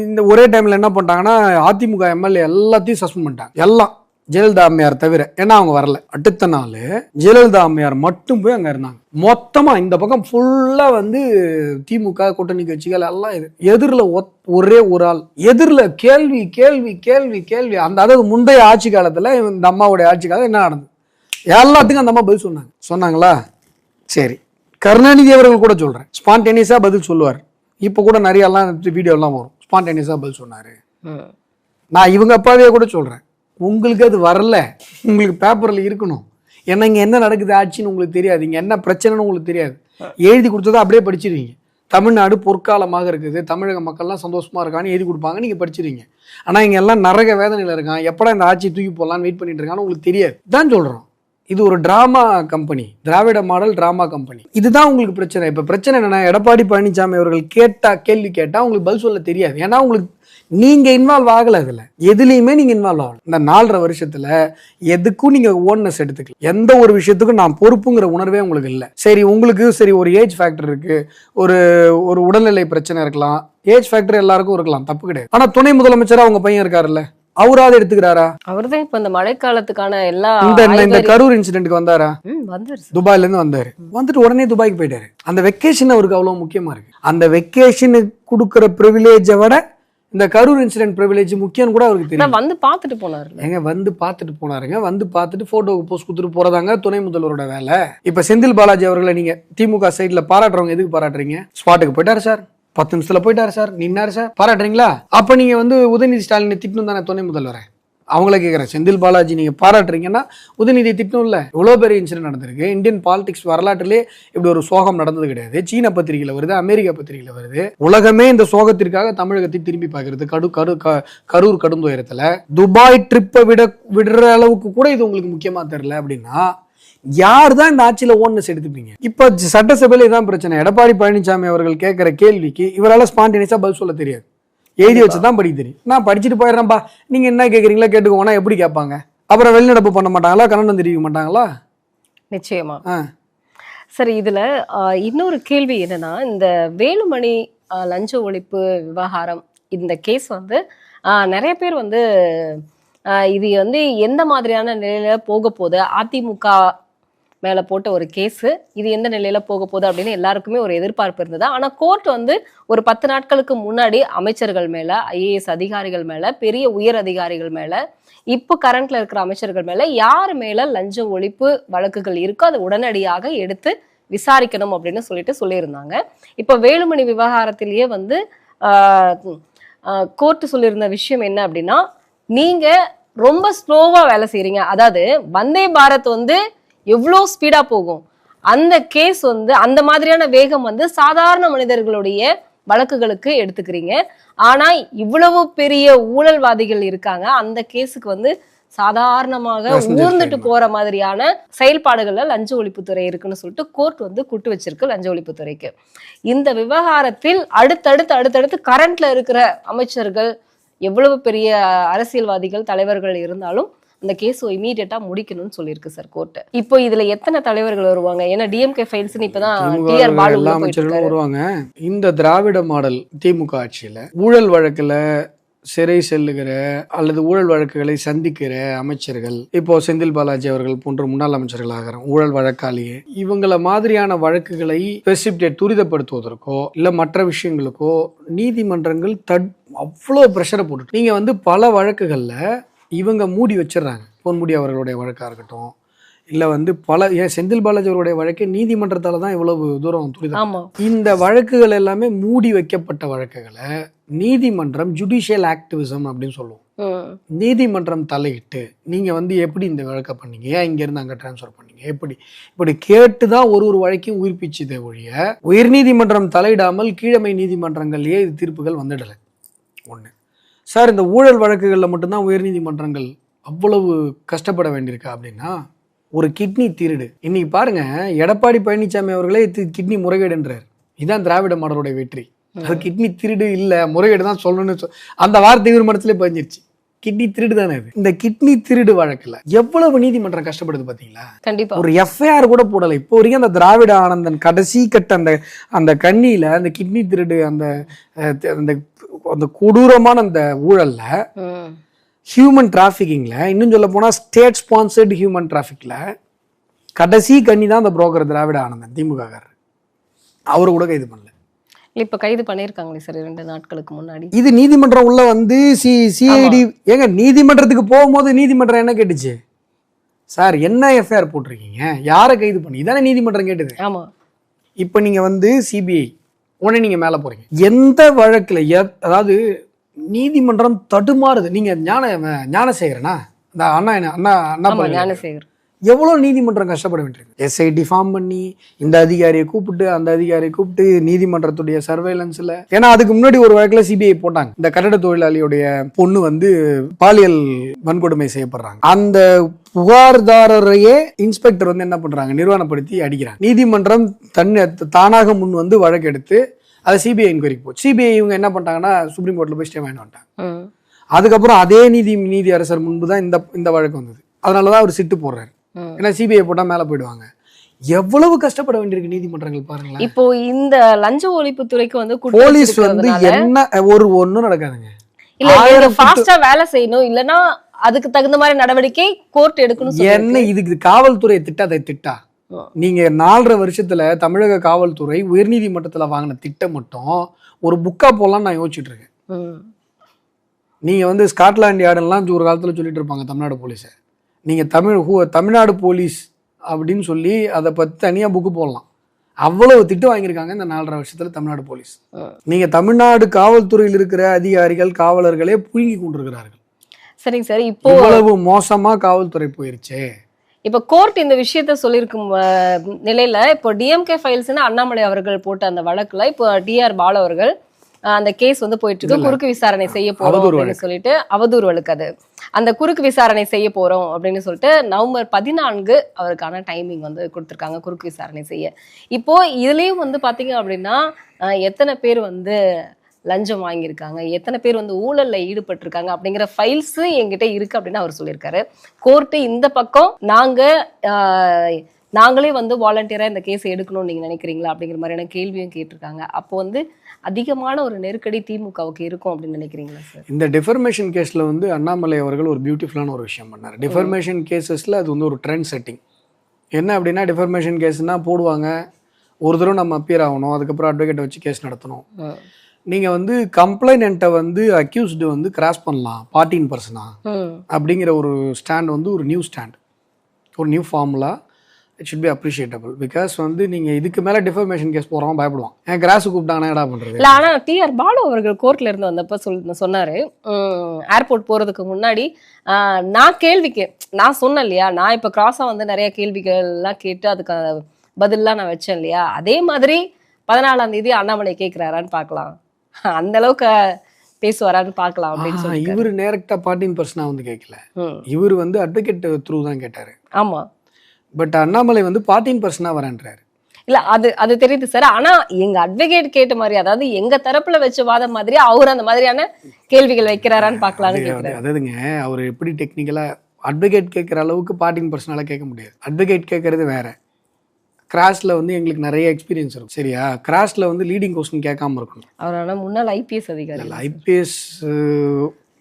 இந்த ஒரே டைமில் என்ன பண்ணிட்டாங்கன்னா அதிமுக எம்எல்ஏ எல்லாத்தையும் சஸ்பெண்ட் பண்ணிட்டாங்க. எல்லாம். ஜெயலலிதா அம்மையார் தவிர. ஏன்னா அவங்க வரல. அடுத்த நாள் ஜெயலலிதா அம்மையார் மட்டும் போய் அங்கே இருந்தாங்க. மொத்தமாக இந்த பக்கம் ஃபுல்லாக வந்து திமுக கூட்டணி கட்சிகள் எல்லாம் இது. எதிரில் ஒரே ஒரு ஆள். எதிரில் கேள்வி கேள்வி கேள்வி கேள்வி. அந்த அதாவது முந்தைய ஆட்சி காலத்தில் இந்த அம்மாவுடைய ஆட்சி காலம் என்ன நடந்தது? எல்லாத்துக்கும் அந்த அம்மா பதில் சொன்னாங்க. சொன்னாங்களா? சரி. கருணாநிதி அவர்கள் கூட சொல்றேன். ஸ்பான்டேனியஸா பதில் சொல்லுவார். இப்போ கூட நிறைய எல்லாம் வீடியோ எல்லாம் வரும். ஸ்பான்டேனியஸா பதில் சொன்னாரு. நான் இவங்க அப்பாவே கூட சொல்றேன். உங்களுக்கு அது வரல. உங்களுக்கு பேப்பர்ல இருக்கணும். ஏன்னா இங்க என்ன நடக்குது? ஆட்சின்னு உங்களுக்கு தெரியாது. இங்க என்ன பிரச்சனைன்னு உங்களுக்கு தெரியாது. எழுதி கொடுத்ததை அப்படியே படிச்சிருவீங்க. தமிழ்நாடு பொற்காலமாக இருக்குது. தமிழக மக்கள்லாம் சந்தோஷமா இருக்கான்னு எழுதி கொடுப்பாங்க. நீங்க படிச்சிருவீங்க. ஆனா இங்க எல்லாம் நரக வேதனையில இருக்கான். எப்படா இந்த ஆட்சி தூக்கி போடலான்னு வெயிட் பண்ணிட்டு இருக்கான்னு உங்களுக்கு தெரியாது. தான் சொல்றோம். இது ஒரு drama company Dravida model drama company இதுதான் உங்களுக்கு பிரச்சனை. இப்போ பிரச்சனை என்னன்னா எடப்பாடி பழனிசாமி அவர்கள் கேட்டால் கேள்வி கேட்டால் உங்களுக்கு பதில் சொல்ல தெரியாது. ஏன்னா உங்களுக்கு நீங்கள் இன்வால்வ் ஆகலை அதில் எதுலேயுமே நீங்கள் இன்வால்வ் ஆகலை. இந்த நாலரை வருஷத்தில் எதுக்கும் நீங்கள் ஓன்னஸ் எடுத்துக்கலாம் எந்த ஒரு விஷயத்துக்கும் நான் பொறுப்புங்கிற உணர்வே உங்களுக்கு இல்லை. சரி உங்களுக்கு சரி ஒரு ஏஜ் ஃபேக்டர் இருக்குது ஒரு ஒரு உடல்நிலை பிரச்சனை இருக்கலாம். ஏஜ் ஃபேக்டர் எல்லாருக்கும் இருக்கலாம். தப்பு கிடையாது. ஆனால் துணை முதலமைச்சராக அவங்க பையன் இருக்காருல்ல? அவராவது எடுத்துக்கிறாரா? அவர்தான் இப்ப இந்த மழைக்காலத்துக்கான எல்லா இந்த இந்த- கரூர் இன்சிடென்ட்க்கு வந்தாரா? வந்தாரு. துபாயில இருந்து வந்தாரு. வந்துட்டு உடனே துபாய்க்கு போயிட்டாரு. அந்த வெக்கேஷன் அவருக்கு அவ்வளவு முக்கியமா இருக்கு. அந்த வெக்கேஷனுக்கு கொடுக்குற ப்ரிவிலேஜை விட இந்த கரூர் இன்சிடென்ட் ப்ரிவிலேஜ் முக்கியம்னு கூட அவருக்கு தெரியும். வந்து பாத்துட்டு போனாருல்ல ஏங்க வந்து பார்த்துட்டு போனாருங்க. வந்து பார்த்துட்டு போட்டோவுக்கு போஸ்ட் கொடுத்துட்டு போறதாங்க துணை முதல்வரோட வேலை. இப்ப செந்தில் பாலாஜி அவர்களை நீங்க திமுக சைடுல பாராட்டுறவங்க எதுக்கு பாராட்டுறீங்க? ஸ்பாட்டுக்கு போயிட்டாரு சார் பத்து நிமிஷத்துல போயிட்டாரு சார். நின்னாரு சார். பாராட்டுறீங்களா? அப்ப நீங்க வந்து உதயநிதி ஸ்டாலினை திட்டணும் தானே துணை முதல்வரை? அவங்கள கேட்குறேன் செந்தில் பாலாஜி நீங்கள் பாராட்டுறீங்கன்னா உதயநிதி இல்லை இவ்வளோ பெரிய இன்சிடென்ட் நடந்திருக்கு. இந்தியன் பாலிடிக்ஸ் வரலாற்றிலே இப்படி ஒரு சோகம் நடந்தது கிடையாது. சீன பத்திரிகையில் வருது அமெரிக்கா பத்திரிகையில் வருது. உலகமே இந்த சோகத்திற்காக தமிழகத்தை திரும்பி பார்க்கறது. கடு கரு க- கரூர் கடும் துயரத்தில் துபாய் ட்ரிப்பை விட விடுற அளவுக்கு கூட இது உங்களுக்கு முக்கியமாக தெரில அப்படின்னா யார் தான் இந்த ஆட்சியில் ஓன்னஸ் எடுத்துப்பீங்க இப்போ சட்டசபையில் இதான் பிரச்சனை. எடப்பாடி பழனிசாமி அவர்கள் கேட்குற கேள்விக்கு இவரால் ஸ்பான்டேனியஸாக பதில் சொல்ல தெரியாது. எழுதி வச்சு தான் படிக்க தெரியும். நான் படிச்சுட்டு போயிடுறேன்ப்பா நீங்கள் என்ன கேட்குறீங்களா கேட்டுக்கோனா எப்படி கேட்பாங்க? அப்புறம் வெளிநடப்பு பண்ண மாட்டாங்களா? கண்ணன் தெரிவிக்க மாட்டாங்களா? நிச்சயமா. சரி இதுல இன்னொரு கேள்வி என்னன்னா இந்த வேலுமணி லஞ்ச ஒழிப்பு விவகாரம் இந்த கேஸ் வந்து நிறைய பேர் வந்து இது வந்து எந்த மாதிரியான நிலையில போக போகுது? அதிமுக மேலே போட்ட ஒரு கேஸு. இது எந்த நிலையில போக போகுது அப்படின்னு எல்லாருக்குமே ஒரு எதிர்பார்ப்பு இருந்தது. ஆனால் கோர்ட் வந்து ஒரு பத்து நாட்களுக்கு முன்னாடி அமைச்சர்கள் மேலே ஐஏஎஸ் அதிகாரிகள் மேலே பெரிய உயர் அதிகாரிகள் மேலே இப்போ கரண்ட்ல இருக்கிற அமைச்சர்கள் மேலே யார் மேலே லஞ்ச ஒழிப்பு வழக்குகள் இருக்கோ அதை உடனடியாக எடுத்து விசாரிக்கணும் அப்படின்னு சொல்லிட்டு சொல்லியிருந்தாங்க. இப்போ வேலுமணி விவகாரத்திலேயே வந்து கோர்ட்டு சொல்லியிருந்த விஷயம் என்ன அப்படின்னா நீங்க ரொம்ப ஸ்லோவா வேலை செய்கிறீங்க அதாவது வந்தே பாரத் வந்து எவ்வளோ ஸ்பீடா போகும்? அந்த கேஸ் வந்து அந்த மாதிரியான வேகம் வந்து சாதாரண மனிதர்களுடைய வழக்குகளுக்கு எடுத்துக்கிறீங்க. ஆனா இவ்வளவு பெரிய ஊழல்வாதிகள் இருக்காங்க. அந்த கேஸுக்கு வந்து சாதாரணமாக ஊர்ந்துட்டு. போற மாதிரியான செயல்பாடுகள்ல லஞ்ச ஒழிப்புத்துறை இருக்குன்னு சொல்லிட்டு கோர்ட் வந்து குட்டு வச்சிருக்கு லஞ்ச ஒழிப்புத்துறைக்கு. இந்த விவகாரத்தில் அடுத்தடுத்து அடுத்தடுத்து கரண்ட்ல இருக்கிற அமைச்சர்கள் எவ்வளவு பெரிய அரசியல்வாதிகள் தலைவர்கள் இருந்தாலும் அந்த கேஸ் இமீடியட்டா முடிக்கணும்னு சொல்லியிருக்கு சார் கோர்ட் இப்போ இதுல எத்தனை தலைவர்கள் வருவாங்க? ஏன்னா டிஎம்கே ஃபைல்ஸ்னு ல பாலு எல்லா அமைச்சர்களும். வருவாங்க. இந்த திராவிட மாடல் திமுக ஆட்சியில ஊழல் வழக்குல சிறை செல்லுகிற அல்லது ஊழல் வழக்குகளை சந்திக்கிற அமைச்சர்கள் இப்போ செந்தில் பாலாஜி அவர்கள் போன்ற முன்னாள் அமைச்சர்கள் ஆகிறாங்க. ஊழல் வழக்காளியே. இவங்கள மாதிரியான வழக்குகளை பெசிபிட்டேட் துரிதப்படுத்துவதற்கோ இல்ல மற்ற விஷயங்களுக்கோ நீதிமன்றங்கள் தட் அவ்வளோ ப்ரெஷரை போட்டு நீங்க வந்து பல வழக்குகள்ல இவங்க மூடி வச்சிடுறாங்க. பொன்முடி அவர்களுடைய வழக்கா இருக்கட்டும். இல்ல வந்து பல ஏன் செந்தில் பாலாஜி அவருடைய வழக்கே நீதிமன்றத்தால தான் இவ்வளவு தூரம் துரிதம். இந்த வழக்குகள் எல்லாமே மூடி வைக்கப்பட்ட வழக்குகளை நீதிமன்றம் ஜுடிஷியல் ஆக்டிவிசம் அப்படின்னு சொல்லுவோம். நீதிமன்றம் தலையிட்டு நீங்க வந்து எப்படி இந்த வழக்கை பண்ணீங்க? ஏன் இங்க இருந்து அங்க டிரான்ஸ்ஃபர் பண்ணீங்க? எப்படி? இப்படி கேட்டு தான் ஒரு ஒரு வழக்கையும் உயிர்ப்பிச்சதே ஒழிய உயர்நீதிமன்றம் தலையிடாமல் கீழமை நீதிமன்றங்கள்லயே இது தீர்ப்புகள் வந்துடல. ஒண்ணு. சார் இந்த ஊழல் வழக்குகளில் மட்டும்தான் உயர்நீதிமன்றங்கள் அவ்வளவு கஷ்டப்பட வேண்டியிருக்கா அப்படின்னா ஒரு கிட்னி திருடு. இன்னைக்கு பாருங்க எடப்பாடி பழனிசாமி அவர்களே கிட்னி முறைகேடுன்றார். இதான் திராவிட மாடலுடைய வெற்றி. அது கிட்னி திருடு இல்ல முறைகேடு தான் சொல்லணும்னு அந்த வார்த்தை மனசுல பதிஞ்சிருச்சு. கிட்னி திருடு தானே இது. இந்த கிட்னி திருடு வழக்குல எவ்வளவு நீதிமன்றம் கஷ்டப்படுது பாத்தீங்களா? கண்டிப்பா. ஒரு எஃப்ஐஆர் கூட போடலை. இப்போ வரைக்கும் அந்த திராவிட ஆனந்தன் கடைசி கட்ட அந்த அந்த கண்ணியில அந்த கிட்னி திருடு அந்த அந்த அந்த கொடூரமான அந்த ஊழல்ல. ஹியூமன் டிராஃபிக்கிங்ல இன்னும் சொல்ல போனா ஸ்டேட் ஸ்பான்சர்டு ஹியூமன் டிராஃபிக்ல கடைசி கண்ணி தான் அந்த புரோக்கர் திராவிட ஆனந்தன் திமுக அவரு கூட கைது பண்ணல. இப்ப கைது பண்ணிருக்காங்களே சார் ரெண்டு நாட்களுக்கு முன்னாடி. இது நீதிமன்றம் உள்ள வந்து சி சிஐடி ஏங்க நீதிமன்றத்துக்கு போகும்போது நீதிமன்றம் என்ன கேட்டுச்சு? சார் என்ன எஃப்ஐஆர் போட்டிருக்கீங்க? யாரை கைது பண்ணி? இதானே நீதிமன்றம் கேட்டது. ஆமா. இப்போ நீங்க வந்து சிபிஐ உடனே நீங்க மேல போறீங்க. எந்த வழக்குல எத்- அதாவது நீதிமன்றம் தடுமாறுது. நீங்க ஞான ஞானசேகரனா? இந்த அண்ணா என்ன அண்ணா அண்ணா ஞானசேகர். எவ்வளவு நீதிமன்றம் கஷ்டப்பட வேண்டியிருக்கு? எஸ்ஐடி ஃபார்ம் பண்ணி இந்த அதிகாரியை கூப்பிட்டு அந்த அதிகாரியை கூப்பிட்டு நீதிமன்றத்துடைய சர்வேலன்ஸ்ல ஏன்னா அதுக்கு முன்னாடி ஒரு வழக்குல சிபிஐ போட்டாங்க. இந்த கட்டட தொழிலாளியுடைய பொண்ணு வந்து பாலியல் வன்கொடுமை செய்யப்படுறாங்க. அந்த புகார்தாரரையே இன்ஸ்பெக்டர் வந்து என்ன பண்றாங்க? நிறுவனப்படுத்தி அடிக்கிறாங்க. நீதிமன்றம் தன் தானாக முன் வந்து வழக்கு எடுத்து அதை சிபிஐ என்கொயரிக்கு போச்சு. சிபிஐ இவங்க என்ன பண்ணிட்டாங்கன்னா சுப்ரீம் கோர்ட்ல போய் ஸ்டே வாங்கிட்டு. அதுக்கப்புறம் அதே நீதி நீதி அரசர் முன்பு தான் இந்த இந்த வழக்கு வந்தது. அதனால தான் அவர் சிட்டு போடுறாரு. ஏன்னா சிபிஐ போட்டால் மேலே போயிடுவாங்க. எவ்வளவு கஷ்டப்பட வேண்டியிருக்கு நீதிமன்றங்கள் பாருங்களேன். இப்போ இந்த லஞ்ச ஒழிப்பு துறைக்கு வந்து போலீஸ் வந்து என்ன ஒரு ஒன்றும் நடக்காதுங்க. இல்ல ஃபாஸ்டா வேலை செய்யணும். இல்லனா அதுக்கு தகுந்த மாதிரி நடவடிக்கை கோர்ட் எடுக்கணும் என்ன இதுக்கு காவல்துறை திட்டா ம். நீங்க நாலரை வருஷத்துல தமிழக காவல்துறை உயர்நீதிமன்றத்துல வாங்கின திட்டம் மட்டும் ஒரு புக்கா போடலாம்னு நான் யோசிச்சுட்டு இருக்கேன். நீங்க வந்து ஸ்காட்லாண்ட் யார்டுலாம் ஒரு காலத்துல சொல்லிட்டு இருப்பாங்க தமிழ்நாடு போலீஸை. நீங்க தமிழ் ஹூ- தமிழ்நாடு போலீஸ் அப்படின்னு சொல்லி அதை பத்தி தனியா புக்கு போடலாம். அவ்வளவு திட்டு வாங்கியிருக்காங்க இந்த நாலரை வருஷத்துல தமிழ்நாடு போலீஸ். ம். நீங்க தமிழ்நாடு காவல்துறையில் இருக்கிற அதிகாரிகள் காவலர்களே புழுங்கி கொண்டிருக்கிறார்கள். சரிங்க சார் இப்போ இவ்வளவு மோசமா காவல்துறை போயிருச்சே. இப்போ கோர்ட் இந்த விஷயத்த சொல்லியிருக்கும் நிலையில இப்போ டிஎம்கே ஃபைல்ஸ்னு அண்ணாமலை அவர்கள் போட்ட அந்த வழக்குல இப்போ டிஆர் பாலு அவர்கள் அந்த கேஸ் வந்து போயிட்டு இருக்கு. குறுக்கு விசாரணை செய்ய போறோம் சொல்லிட்டு அவதூறு வழக்கு அது. அந்த குறுக்கு விசாரணை செய்ய போறோம் அப்படின்னு சொல்லிட்டு நவம்பர் பதினான்கு அவருக்கான டைமிங் வந்து கொடுத்துருக்காங்க குறுக்கு விசாரணை செய்ய. இப்போ இதுலயும் வந்து பாத்தீங்க அப்படின்னா எத்தனை பேர் வந்து லஞ்சம் வாங்கியிருக்காங்க எத்தனை பேர் வந்து ஊழல்ல ஈடுபட்டிருக்காங்க அப்படிங்கிற ஃபைல்ஸு என்கிட்ட இருக்கு அப்படின்னு அவர் சொல்லியிருக்காரு. கோர்ட்டு இந்த பக்கம் நாங்கள் நாங்களே வந்து வாலண்டியரா இந்த கேஸ் எடுக்கணும்னு நீங்க நினைக்கிறீங்களா அப்படிங்கிற மாதிரியான கேள்வியும் கேட்டிருக்காங்க. அப்போ வந்து அதிகமான ஒரு நெருக்கடி திமுகவுக்கு இருக்கும் அப்படின்னு நினைக்கிறீங்களா சார் இந்த டிஃபர்மேஷன் கேஸில் வந்து அண்ணாமலை அவர்கள் ஒரு பியூட்டிஃபுல்லான ஒரு விஷயம் பண்ணார். டிஃபர்மேஷன் கேசஸில் அது வந்து ஒரு ட்ரெண்ட் செட்டிங் என்ன அப்படின்னா டிஃபர்மேஷன் கேஸ்னால் போடுவாங்க. ஒரு தடவை நம்ம அப்பியர் ஆகணும். அதுக்கப்புறம் அட்வொகேட்டை வச்சு கேஸ் நடத்தணும். நீங்கள் வந்து கம்ப்ளைண்ட்டை வந்து அக்யூஸ்டு வந்து கிராஸ் பண்ணலாம். பார்ட்டின் பர்சனா ம். அப்படிங்கிற ஒரு ஸ்டாண்ட் வந்து ஒரு நியூ ஸ்டாண்ட் ஒரு new formula it should be appreciatable because வந்து நீங்கள் இதுக்கு மேலே டிஃபர்மேஷன் கேஸ் போகிறவங்க பயப்படுவான். ஏன் கிராஸு கூப்பிட்டாங்கன்னா என்னடா பண்ணுறது இல்ல ஆனா டிஆர் பாலு அவர்கள் கோர்ட்ல இருந்து வந்தப்ப சொல் சொன்னாரு. ஏர்போர்ட் போறதுக்கு முன்னாடி நான் கேள்விக்கு நான் சொன்னேன் இல்லையா? நான் இப்ப கிராஸா வந்து நிறைய கேள்விகள் எல்லாம் கேட்டு அதுக்கு பதில்லாம் நான் வச்சேன் இல்லையா? அதே மாதிரி பதினாலாம் தேதி அண்ணாமலை கேக்குறாரான்னு பார்க்கலாம் அந்த அளவுக்கு பேசுவாரான்னு பார்க்கலாம் அப்படின்னு சொல்லி இவர் நேரக்டாக பார்ட்டின் பர்சனாக வந்து கேட்கல இவர் வந்து அட்வொகேட் த்ரூ தான் கேட்டார். ஆமா. பட் அண்ணாமலை வந்து பார்ட்டின் பர்சனாக வரேன்றாரு. இல்ல அது அது தெரியுது சார். ஆனா எங்க அட்வொகேட் கேட்ட மாதிரி அதாவது எங்க தரப்புல வச்ச வாதம் மாதிரி அவர் அந்த மாதிரியான கேள்விகள் வைக்கிறாரான்னு கேக்குறாரு. அதாவதுங்க அவர் எப்படி டெக்னிக்கலாக அட்வொகேட் கேட்குற அளவுக்கு பார்ட்டின் பர்சனால கேட்க முடியாது. அட்வொகேட் கேட்கறது வேற. கிராஸில் வந்து எங்களுக்கு நிறைய எக்ஸ்பீரியன்ஸ் இருக்கும். சரியா? கிராஸில் வந்து லீடிங் கொஸ்டின் கேட்காம இருக்கணும். அவர் ஆனா முன்னாள் ஐபிஎஸ் அதிகாரி. இல்லை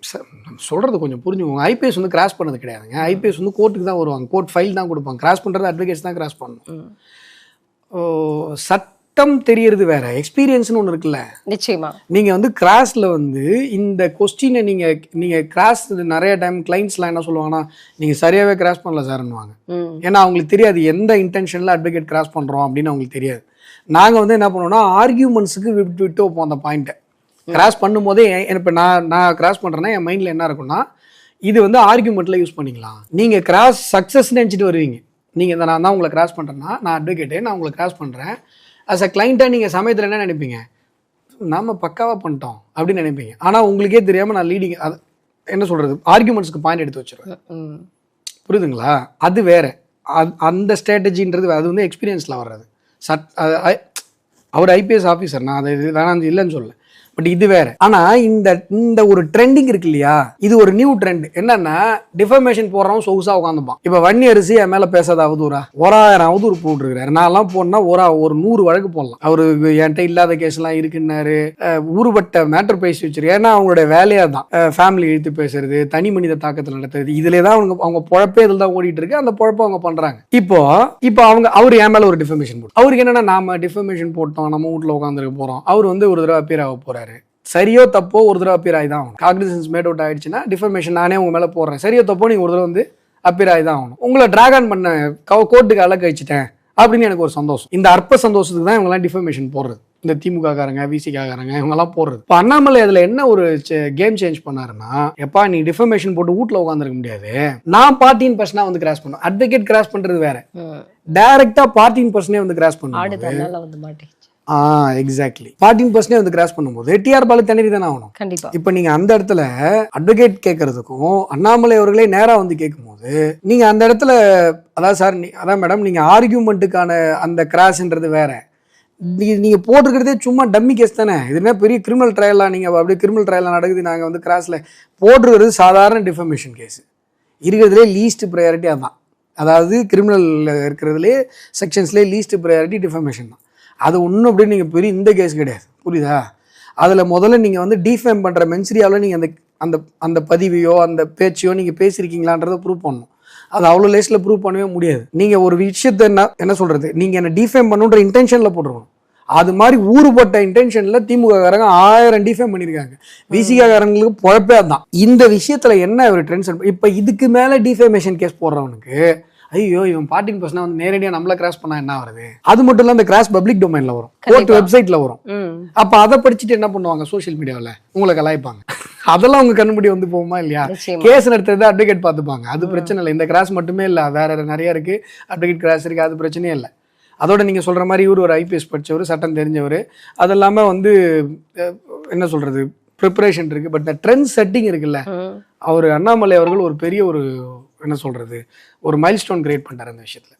ஐபிஎஸ் சொல்கிறது கொஞ்சம் புரிஞ்சுக்கோங்க ஐபிஎஸ் வந்து கிராஸ் பண்ணது கிடையாதுங்க. ஐபிஎஸ் வந்து கோர்ட்டுக்கு தான் வருவாங்க. கோர்ட் ஃபைல் தான் கொடுப்பாங்க. கிராஸ் பண்ணுறது அட்வொகேட்ஸ் தான் கிராஸ் பண்ணணும். சட்டம் தெரியறது வேற. எக்ஸ்பீரியன்ஸ்னு ஒன்று இருக்குல்ல. நிச்சயமா. நீங்கள் வந்து கிராஸில் வந்து இந்த கொஸ்டினை நீங்கள் நீங்கள் கிராஸ் நிறைய டைம் கிளைண்ட்ஸ்லாம் என்ன சொல்லுவாங்கன்னா நீங்கள் சரியாகவே கிராஸ் பண்ணல சார்ன்னுவாங்க. ஏன்னா அவங்களுக்கு தெரியாது எந்த இன்டென்ஷனில் அட்வொகேட் கிராஸ் பண்ணுறோம் அப்படின்னு அவங்களுக்கு தெரியாது. நாங்கள் வந்து என்ன பண்ணுவோம்னா ஆர்கியூமெண்ட்ஸுக்கு விட்டு விட்டு வைப்போம் அந்த பாயிண்ட்டை கிராஸ் பண்ணும்போதே இப்போ நான் நான் கிராஸ் பண்ணுறேன்னா என் மைண்டில் என்ன இருக்கும்னா இது வந்து ஆர்கியூமெண்ட்டில் யூஸ் பண்ணிக்கலாம். நீங்கள் கிராஸ் சக்ஸஸ் நினச்சிட்டு வருவீங்க. நீங்கள் இந்த நான் தான் உங்களை கிராஸ் பண்ணுறேன்னா நான் அட்வொகேட்டே நான் உங்களை கிராஸ் பண்ணுறேன் அஸ் அ கிளைண்ட்டாக நீங்கள் சமயத்தில் என்ன நினைப்பீங்க? நாம பக்காவாக பண்ணிட்டோம் அப்படின்னு நினைப்பீங்க. ஆனால் உங்களுக்கே தெரியாமல் நான் லீடிங் அது என்ன சொல்கிறது ஆர்கியூமெண்ட்ஸ்க்கு பாயிண்ட் எடுத்து வச்சிருவேன். புரியுதுங்களா? அது வேற. அந்த ஸ்ட்ராட்டஜின்றது அது வந்து எக்ஸ்பீரியன்ஸில் வர்றது. சட் அவர் ஐபிஎஸ் ஆஃபீஸர் நான் அதை இது வேணாம் இல்லைன்னு சொல்ல பட் இது வேற. ஆனா இந்த இந்த ஒரு ட்ரெண்டிங் இருக்கு இல்லையா? இது ஒரு நியூ ட்ரெண்ட் என்னன்னா டிஃபர்மேஷன் போடுறவன் சொகுசா உட்காந்துப்பான் இப்ப வன்னி அரிசி என் மேல பேசாத அவதூறா ஓராயிரம் அவதூறு போட்டுருக்காரு. நான்லாம் போனா ஒரு ஒரு நூறு வழக்கு போடலாம். அவரு என்கிட்ட இல்லாத கேஸ் எல்லாம் இருக்குன்னாரு. ஊறுபட்ட மேட்டர் பேசி வச்சிரு. ஏன்னா அவங்களுடைய வேலையா தான் ஃபேமிலி இழுத்து பேசுறது தனி மனித தாக்கத்தில் நடத்துறது. இதுல தான் அவங்க அவங்க பொழப்பே இதில் தான் ஓடிட்டு இருக்கு. அந்த பொழப்பை அவங்க பண்றாங்க. இப்போ இப்போ அவங்க அவர் என் மேல ஒரு டிஃபர்மேஷன் போட்டு அவருக்கு என்னன்னா நாம டிஃபர்மேஷன் போட்டோம். நம்ம வீட்ல உட்காந்துருக்க போறோம். அவர் வந்து ஒரு தடவை பேர் ஆக போறாரு. சரியோ தப்போ ஒரு தடவை அப்பீர் ஆகி தான் ஆகணும். காக்னிசன்ஸ் மேட் அவுட் ஆயிடுச்சுன்னா டிஃபர்மேஷன் நானே உங்க மேல போடுறேன். சரியோ தப்போ நீங்க ஒரு தடவை வந்து அப்பீர் ஆகி தான் ஆகணும். உங்களை டிராகன் பண்ண கோர்ட்டுக்கு அழகு வச்சுட்டேன் அப்படின்னு எனக்கு ஒரு சந்தோஷம். இந்த அற்ப சந்தோஷத்துக்கு தான் இவங்கெல்லாம் டிஃபர்மேஷன் போடுறது. இந்த திமுக காரங்க விசிகா காரங்க இவங்கெல்லாம் போடுறது. இப்போ அண்ணாமலை அதுல என்ன ஒரு கேம் சேஞ்ச் பண்ணாருன்னா எப்பா நீ டிஃபர்மேஷன் போட்டு வீட்ல உட்காந்துருக்க முடியாது. நான் பார்ட்டின் பர்சனா வந்து கிராஸ் பண்ணும் அட்வொகேட் கிராஸ் பண்றது வேற. ம் டைரக்டா பார்ட்டின் பர்சனே வந்து கிராஸ் பண்ணும் ஆ எக்ஸாக்ட்லி பார்ட்டின் பர்சனே வந்து கிராஸ் பண்ணும்போது டிஆர் பாலு தண்ணீர் தானே ஆகணும். கண்டிப்பா. இப்போ நீங்க அந்த இடத்துல அட்வொகேட் கேட்கறதுக்கும் அண்ணாமலை அவர்களே நேரா வந்து கேட்கும்போது நீங்க அந்த இடத்துல அதான் சார் நீ அதான் மேடம் நீங்க ஆர்கியூமெண்ட்டுக்கான அந்த கிராஸ்ன்றது வேற. நீ- நீங்க போட்டிருக்கிறதே சும்மா டம்மி கேஸ் தானே. இது என்ன பெரிய கிரிமினல் ட்ரையலா நீங்க அப்படியே கிரிமினல் ட்ரையலா நடக்குது நாங்க வந்து கிராஸ்ல போட்டிருக்கிறது சாதாரண டிஃபர்மேஷன் கேஸ் இருக்கிறதுலே லீஸ்ட் ப்ரையாரிட்டி அதான். அதாவது கிரிமினல் இருக்கிறதுலே செக்ஷன்ஸ்லேயே லீஸ்ட் ப்ரையாரிட்டி டிஃபர்மேஷன் தான். அது ஒன்றும் அப்படி நீங்கள் பெரிய இந்த கேஸ் கிடையாது. புரியுதா? அதில் முதல்ல நீங்கள் வந்து டிஃபேம் பண்ணுற மென்சிரியாவில் நீங்கள் அந்த அந்த அந்த பதிவையோ அந்த பேச்சையோ நீங்கள் பேசியிருக்கீங்களான்றதை ப்ரூவ் பண்ணணும். அது அவ்வளோ லேஸில் ப்ரூவ் பண்ணவே முடியாது. நீங்கள் ஒரு விஷயத்தை என்ன என்ன சொல்கிறது நீங்கள் என்னை டிஃபேம் பண்ணுன்ற இன்டென்ஷனில் போட்டுருக்கணும். அது மாதிரி ஊறுபட்ட இன்டென்ஷனில் திமுக காரங்க ஆயிரம் டிஃபேம் பண்ணியிருக்காங்க. விசிகாரங்களுக்கு பொழப்பே இந்த விஷயத்தில் என்ன ஒரு டென்ஷன் இப்போ இதுக்கு மேலே டிஃபேமேஷன் கேஸ் போடுறவனுக்கு ஐயோ இவன் பார்ட்டின் பர்சனா வந்து நேரடியா நம்மள கிராஸ் பண்ணா என்ன வருது அது மட்டும் இல்ல அந்த கிராஸ் பப்ளிக் டொமைன்ல வரும். கோர்ட். வெப்சைட்ல வரும். அப்ப அதை படிச்சுட்டு என்ன பண்ணுவாங்க சோஷியல் மீடியாவில் உங்களை கலாய்ப்பாங்க. அதெல்லாம் உங்க கண்ணுபடி வந்து போகுமா இல்லையா? கேஸ் நடத்துறது அட்வொகேட் பார்த்துப்பாங்க. அது பிரச்சனை இல்லை. இந்த கிராஸ் மட்டுமே இல்லை. வேற நிறைய இருக்கு. அட்வொகேட் கிராஸ் இருக்கு. அது பிரச்சனையே இல்லை. அதோட நீங்க சொல்ற மாதிரி இவர் ஒரு ஐபிஎஸ் படிச்சவர் சட்டம் தெரிஞ்சவர். அது இல்லாம வந்து என்ன சொல்றது? ப்ரிப்பரேஷன் இருக்கு. பட் இந்த ட்ரெண்ட் செட்டிங் இருக்குல்ல. அவர் அண்ணாமலை அவர்கள் ஒரு பெரிய ஒரு என்ன சொல்கிறது ஒரு மைல்ஸ்டோன் கிரியேட் பண்ணுறாரு அந்த விஷயத்தில்.